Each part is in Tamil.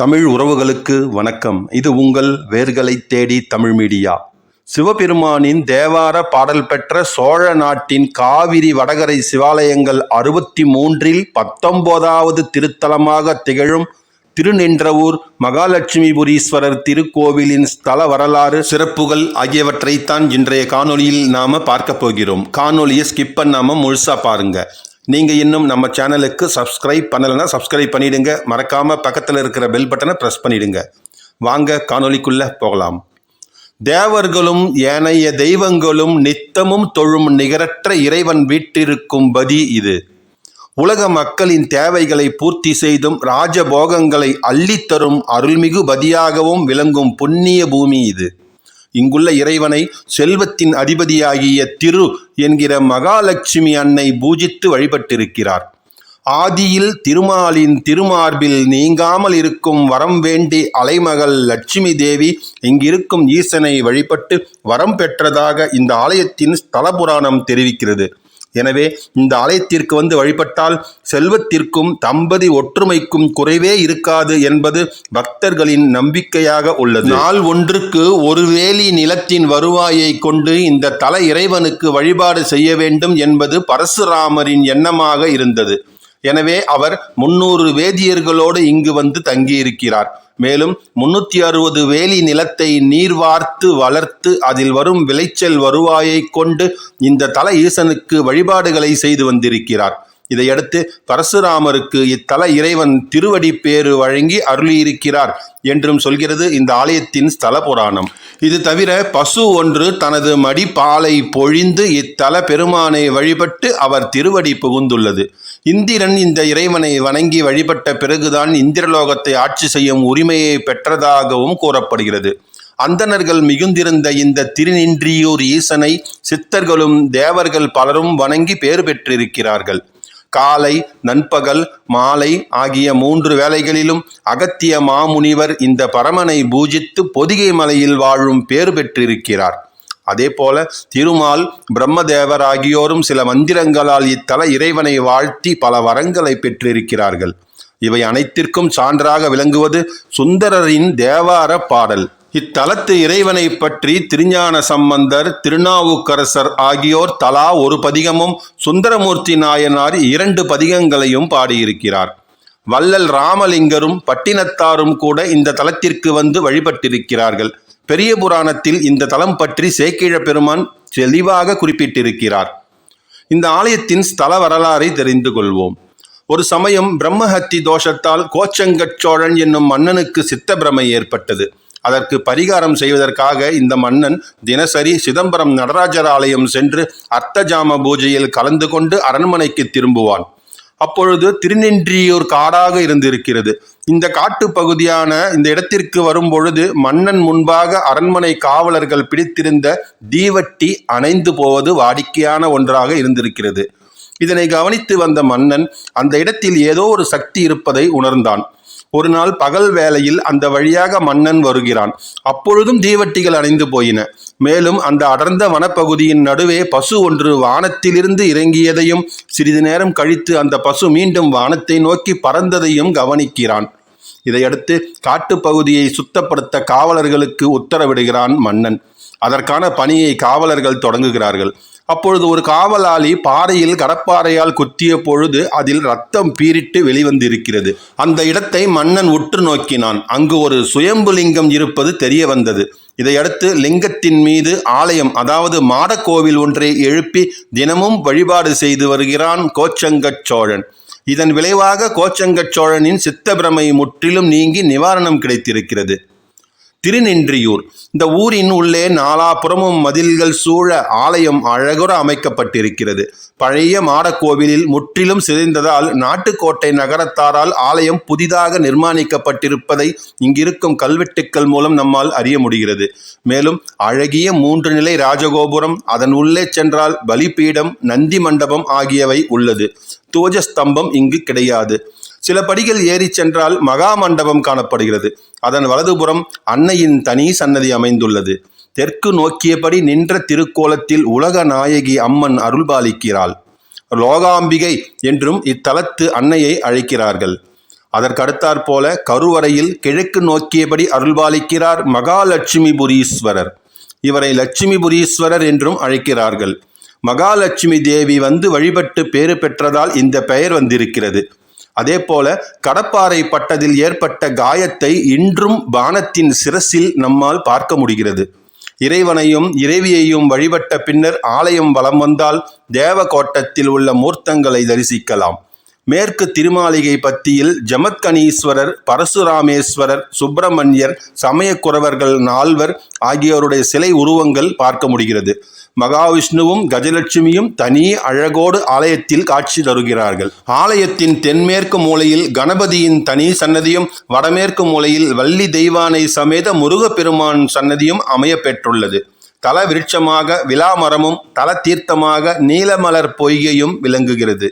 தமிழ் உறவுகளுக்கு வணக்கம். இது உங்கள் வேர்களை தேடி தமிழ் மீடியா. சிவபெருமானின் தேவார பாடல் பெற்ற சோழ நாட்டின் காவிரி வடகரை சிவாலயங்கள் அறுபத்தி மூன்றில் பத்தொன்பதாவது திருத்தலமாக திகழும் திருநின்றவூர் மகாலட்சுமிபுரீஸ்வரர் திருக்கோவிலின் ஸ்தல வரலாறு சிறப்புகள் ஆகியவற்றைத்தான் இன்றைய காணொளியில் நாம பார்க்க போகிறோம். காணொலியை ஸ்கிப் பண்ணாம முழுசா பாருங்க. நீங்கள் இன்னும் நம்ம சேனலுக்கு சப்ஸ்கிரைப் பண்ணலைன்னா சப்ஸ்கிரைப் பண்ணிவிடுங்க மறக்காமல் பக்கத்தில் இருக்கிற பெல் பட்டனை ப்ரெஸ் பண்ணிவிடுங்க வாங்க காணொலிக்குள்ளே போகலாம். தேவர்களும் ஏனைய தெய்வங்களும் நித்தமும் தொழும் நிகரற்ற இறைவன் வீட்டிருக்கும் பதி இது. உலக மக்களின் தேவைகளை பூர்த்தி செய்தும் ராஜபோகங்களை அள்ளித்தரும் அருள்மிகு பதியாகவும் விளங்கும் புண்ணிய பூமி இது. இங்குள்ள இறைவனை செல்வத்தின் அதிபதியாகிய திரு என்கிற மகாலட்சுமி அன்னை பூஜித்து வழிபட்டிருக்கிறார். ஆதியில் திருமாலின் திருமார்பில் நீங்காமல் இருக்கும் வரம் வேண்டி அலைமகள் லட்சுமி தேவி இங்கிருக்கும் ஈசனை வழிபட்டு வரம் பெற்றதாக இந்த ஆலயத்தின் ஸ்தல புராணம் தெரிவிக்கிறது. எனவே இந்த ஆலயத்திற்கு வந்து வழிபட்டால் செல்வத்திற்கும் தம்பதி ஒற்றுமைக்கும் குறைவே இருக்காது என்பது பக்தர்களின் நம்பிக்கையாக உள்ளது. நாள் ஒன்றுக்கு ஒரு வேலி நிலத்தின் வருவாயை கொண்டு இந்த தல இறைவனுக்கு வழிபாடு செய்ய வேண்டும் என்பது பரசுராமரின் எண்ணமாக இருந்தது. எனவே அவர் முன்னூறு வேதியர்களோடு இங்கு வந்து தங்கியிருக்கிறார். மேலும் முன்னூத்தி அறுபது வேலி நிலத்தை நீர் வார்த்து வளர்த்து அதில் வரும் விளைச்சல் வருவாயை கொண்டு இந்த தல ஈசனுக்கு வழிபாடுகளை செய்து வந்திருக்கிறார். இதையடுத்து பரசுராமருக்கு இத்தல இறைவன் திருவடி பேறு வழங்கி அருளியிருக்கிறார் என்றும் சொல்கிறது இந்த ஆலயத்தின் ஸ்தல புராணம். இது தவிர பசு ஒன்று தனது மடிப்பாலை பொழிந்து இத்தல பெருமானை வழிபட்டு அவர் திருவடி புகுந்துள்ளது. இந்திரன் இந்த இறைவனை வணங்கி வழிபட்ட பிறகுதான் இந்திரலோகத்தை ஆட்சி செய்யும் உரிமையை பெற்றதாகவும் கூறப்படுகிறது. அந்தணர்கள் மிகுந்திருந்த இந்த திருநின்றியூர் ஈசனை சித்தர்களும் தேவர்கள் பலரும் வணங்கி பேறு பெற்றிருக்கிறார்கள். காலை நண்பகல் மாலை ஆகிய மூன்று வேளைகளிலும் அகத்திய மாமுனிவர் இந்த பரமனை பூஜித்து பொதிகை மலையில் வாழும் பேறு பெற்றிருக்கிறார். அதேபோல திருமால் பிரம்மதேவர் ஆகியோரும் சில மந்திரங்களால் இத்தல இறைவனை வாழ்த்தி பல வரங்களை பெற்றிருக்கிறார்கள். இவை அனைத்திற்கும் சான்றாக விளங்குவது சுந்தரரின் தேவார பாடல். இத்தலத்து இறைவனை பற்றி திருஞான சம்பந்தர் திருநாவுக்கரசர் ஆகியோர் தலா ஒரு பதிகமும் சுந்தரமூர்த்தி நாயனார் இரண்டு பதிகங்களையும் பாடியிருக்கிறார். வள்ளல் ராமலிங்கரும் பட்டினத்தாரும் கூட இந்த தலத்திற்கு வந்து வழிபட்டிருக்கிறார்கள். பெரிய புராணத்தில் இந்த தலம் பற்றி சேக்கிழ பெருமான் தெளிவாக குறிப்பிட்டிருக்கிறார். இந்த ஆலயத்தின் ஸ்தல வரலாறை தெரிந்து கொள்வோம். ஒரு சமயம் பிரம்மஹத்தி தோஷத்தால் கோச்சங்கச் சோழன் என்னும் மன்னனுக்கு சித்த பிரமை ஏற்பட்டது. அதற்கு பரிகாரம் செய்வதற்காக இந்த மன்னன் தினசரி சிதம்பரம் நடராஜர் ஆலயம் சென்று அர்த்தஜாம பூஜையில் கலந்து கொண்டு அரண்மனைக்கு திரும்புவான். அப்பொழுது திருநின்றியூர் காடாக இருந்திருக்கிறது. இந்த காட்டு பகுதியான இந்த இடத்திற்கு வரும் பொழுது மன்னன் முன்பாக அரண்மனை காவலர்கள் பிடித்திருந்த தீவட்டி அணைந்து போவது வாடிக்கையான ஒன்றாக இருந்திருக்கிறது. இதனை கவனித்து வந்த மன்னன் அந்த இடத்தில் ஏதோ ஒரு சக்தி இருப்பதை உணர்ந்தான். ஒரு நாள் பகல் வேளையில் அந்த வழியாக மன்னன் வருகிறான். அப்பொழுதும் தீவட்டிகள் அணைந்து போயின. மேலும் அந்த அடர்ந்த வனப்பகுதியின் நடுவே பசு ஒன்று வானத்திலிருந்து இறங்கியதையும் சிறிது நேரம் கழித்து அந்த பசு மீண்டும் வானத்தை நோக்கி பறந்ததையும் கவனிக்கிறான். இதையடுத்து காட்டுப்பகுதியை சுத்தப்படுத்த காவலர்களுக்கு உத்தரவிடுகிறான் மன்னன். அதற்கான பணியை காவலர்கள் தொடங்குகிறார்கள். அப்பொழுது ஒரு காவலாளி பாறையில் கடப்பாறையால் குத்திய பொழுது அதில் ரத்தம் பீரிட்டு வெளிவந்திருக்கிறது. அந்த இடத்தை மன்னன் உற்று நோக்கினான். அங்கு ஒரு சுயம்புலிங்கம் இருப்பது தெரிய வந்தது. இதையடுத்து லிங்கத்தின் மீது ஆலயம் அதாவது மாடக்கோவில் ஒன்றை எழுப்பி தினமும் வழிபாடு செய்து வருகிறான் கோச்சங்கச் சோழன். இதன் விளைவாக கோச்சங்கச் சோழனின் சித்தபிரமை முற்றிலும் நீங்கி நிவாரணம் கிடைத்திருக்கிறது. திருநின்றியூர். இந்த ஊரின் உள்ளே நாலாபுறமும் மதில்கள் சூழ ஆலயம் அழகுற அமைக்கப்பட்டிருக்கிறது. பழைய மாடக்கோவிலில் முற்றிலும் சிதைந்ததால் நாட்டுக்கோட்டை நகரத்தாரால் ஆலயம் புதிதாக நிர்மாணிக்கப்பட்டிருப்பதை இங்கிருக்கும் கல்வெட்டுக்கள் மூலம் நம்மால் அறிய முடிகிறது. மேலும் அழகிய மூன்று நிலை ராஜகோபுரம் அதன் உள்ளே சென்றால் பலிபீடம் நந்தி மண்டபம் ஆகியவை உள்ளது. துவஜஸ்தம்பம் இங்கு கிடையாது. சில படிகள் ஏறி சென்றால் மகா மண்டபம் காணப்படுகிறது. அதன் வலதுபுறம் அன்னையின் தனி சன்னதி அமைந்துள்ளது. தெற்கு நோக்கியபடி நின்ற திருக்கோலத்தில் உலக நாயகி அம்மன் அருள்பாலிக்கிறாள். லோகாம்பிகை என்றும் இத்தலத்து அன்னையை அழைக்கிறார்கள். அதற்கடுத்தாற் போல கருவறையில் கிழக்கு நோக்கியபடி அருள்பாலிக்கிறார் மகாலட்சுமிபுரீஸ்வரர். இவரை லட்சுமிபுரீஸ்வரர் என்றும் அழைக்கிறார்கள். மகாலட்சுமி தேவி வந்து வழிபட்டு பேறு பெற்றதால் இந்த பெயர் வந்திருக்கிறது. அதே போல கடப்பாறை பட்டதில் ஏற்பட்ட காயத்தை இன்றும் பானத்தின் சிரசில் நம்மால் பார்க்க முடிகிறது. இறைவனையும் இறைவியையும் வழிபட்ட பின்னர் ஆலயம் வலம் வந்தால் தேவகோட்டத்தில் உள்ள மூர்த்தங்களை தரிசிக்கலாம். மேற்கு திருமாளிகை பத்தியில் ஜமத்கனீஸ்வரர் பரசுராமேஸ்வரர் சுப்பிரமணியர் சமயக்குறவர்கள் நால்வர் ஆகியோருடைய சிலை உருவங்கள் பார்க்க முடிகிறது. மகாவிஷ்ணுவும் கஜலட்சுமியும் தனி அழகோடு ஆலயத்தில் காட்சி தருகிறார்கள். ஆலயத்தின் தென்மேற்கு மூலையில் கணபதியின் தனி சன்னதியும் வடமேற்கு மூலையில் வள்ளி தெய்வானை சமேத முருகப்பெருமான் சன்னதியும் அமைய பெற்றுள்ளது தல விருட்சமாக விலாமரமும் தல தீர்த்தமாக நீலமலர் பொய்கையும் விளங்குகிறது.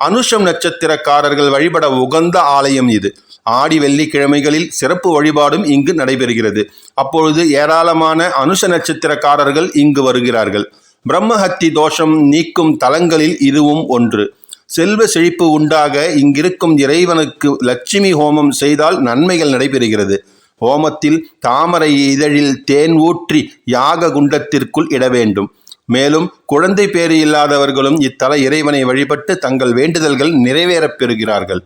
அனுஷம் நட்சத்திரக்காரர்கள் வழிபட உகந்த ஆலயம் இது. ஆடி வெள்ளிக்கிழமைகளில் சிறப்பு வழிபாடும் இங்கு நடைபெறுகிறது. அப்பொழுது ஏராளமான அனுஷ நட்சத்திரக்காரர்கள் இங்கு வருகிறார்கள். பிரம்மஹத்தி தோஷம் நீக்கும் தலங்களில் இதுவும் ஒன்று. செல்வ செழிப்பு உண்டாக இங்கிருக்கும் இறைவனுக்கு லட்சுமி ஹோமம் செய்தால் நன்மைகள் நடைபெறுகிறது. ஹோமத்தில் தாமரை இதழில் தேன் ஊற்றி யாக குண்டத்திற்குள் இட வேண்டும் மேலும் குழந்தை பேறு இல்லாதவர்களும் இத்தல இறைவனை வழிபட்டு தங்கள் வேண்டுதல்கள் நிறைவேறப் பெறுகிறார்கள்.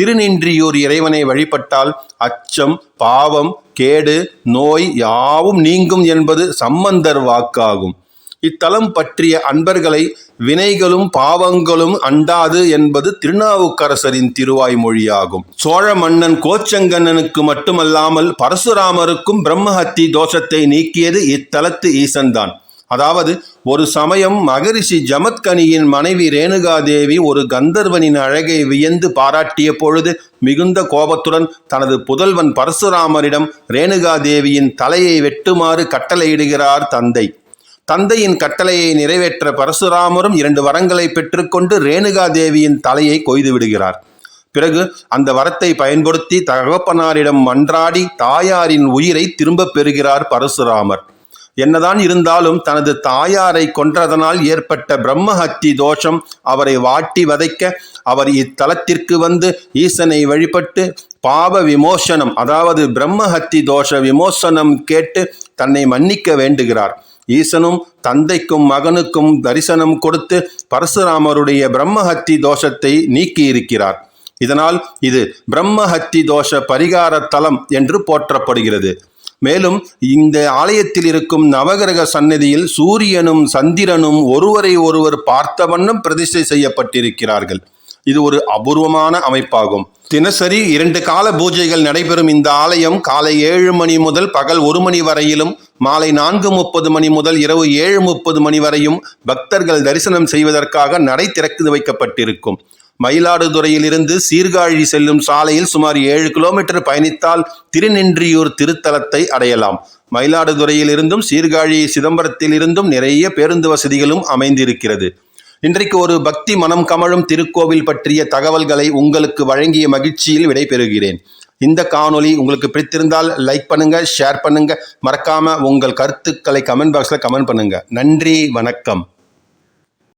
திருநின்றியூர் இறைவனை வழிபட்டால் அச்சம் பாவம் கேடு நோய் யாவும் நீங்கும் என்பது சம்பந்தர் வாக்காகும். இத்தலம் பற்றிய அன்பர்களை வினைகளும் பாவங்களும் அண்டாது என்பது திருநாவுக்கரசரின் திருவாய் மொழியாகும். சோழ மன்னன் கோச்சங்கண்ணனுக்கு மட்டுமல்லாமல் பரசுராமருக்கும் பிரம்மஹத்தி தோஷத்தை நீக்கியது இத்தலத்து ஈசன்தான். அதாவது ஒரு சமயம் மகரிஷி ஜமத்கனியின் மனைவி ரேணுகாதேவி ஒரு கந்தர்வனின் அழகை வியந்து பாராட்டிய பொழுது மிகுந்த கோபத்துடன் தனது புதல்வன் பரசுராமரிடம் ரேணுகாதேவியின் தலையை வெட்டுமாறு கட்டளையிடுகிறார் தந்தை. தந்தையின் கட்டளையை நிறைவேற்ற பரசுராமரும் இரண்டு வரங்களை பெற்றுக்கொண்டு ரேணுகாதேவியின் தலையை கொய்து விடுகிறார். பிறகு அந்த வரத்தை பயன்படுத்தி தகப்பனாரிடம் மன்றாடி தாயாரின் உயிரை திரும்பப் பெறுகிறார் பரசுராமர். என்னதான் இருந்தாலும் தனது தாயாரை கொன்றதனால் ஏற்பட்ட பிரம்மஹத்தி தோஷம் அவரை வாட்டி வதைக்க அவர் இத்தலத்திற்கு வந்து ஈசனை வழிபட்டு பாவ விமோசனம் அதாவது பிரம்மஹத்தி தோஷ விமோசனம் கேட்டு தன்னை மன்னிக்க வேண்டுகிறார். ஈசனும் தந்தைக்கும் மகனுக்கும் தரிசனம் கொடுத்து பரசுராமருடைய பிரம்மஹத்தி தோஷத்தை நீக்கியிருக்கிறார். இதனால் இது பிரம்மஹத்தி தோஷ பரிகார தலம் என்று போற்றப்படுகிறது. மேலும் இந்த ஆலயத்தில் இருக்கும் நவகிரக சன்னதியில் சூரியனும் சந்திரனும் ஒருவரை ஒருவர் பார்த்த வண்ணம் பிரதிஷ்டை செய்யப்பட்டிருக்கிறார்கள். இது ஒரு அபூர்வமான அமைப்பாகும். தினசரி இரண்டு கால பூஜைகள் நடைபெறும் இந்த ஆலயம் காலை ஏழு மணி முதல் பகல் ஒரு மணி வரையிலும் மாலை நான்கு முப்பது மணி முதல் இரவு ஏழு முப்பது மணி வரையும் பக்தர்கள் தரிசனம் செய்வதற்காக நடை திறந்து வைக்கப்பட்டிருக்கும். மயிலாடுதுறையிலிருந்து சீர்காழி செல்லும் சாலையில் சுமார் ஏழு கிலோமீட்டர் பயணித்தால் திருநின்றியூர் திருத்தலத்தை அடையலாம். மயிலாடுதுறையிலிருந்தும் சீர்காழி சிதம்பரத்திலிருந்தும் நிறைய பேருந்து வசதிகளும் அமைந்திருக்கிறது. இன்றைக்கு ஒரு பக்தி மனம் கமழும் திருக்கோவில் பற்றிய தகவல்களை உங்களுக்கு வழங்கிய மகிழ்ச்சியில் விடைபெறுகிறேன். இந்த காணொலி உங்களுக்கு பிடித்திருந்தால் லைக் பண்ணுங்க ஷேர் பண்ணுங்க. மறக்காம உங்கள் கருத்துக்களை கமெண்ட் பாக்ஸில் கமெண்ட் பண்ணுங்க. நன்றி வணக்கம்.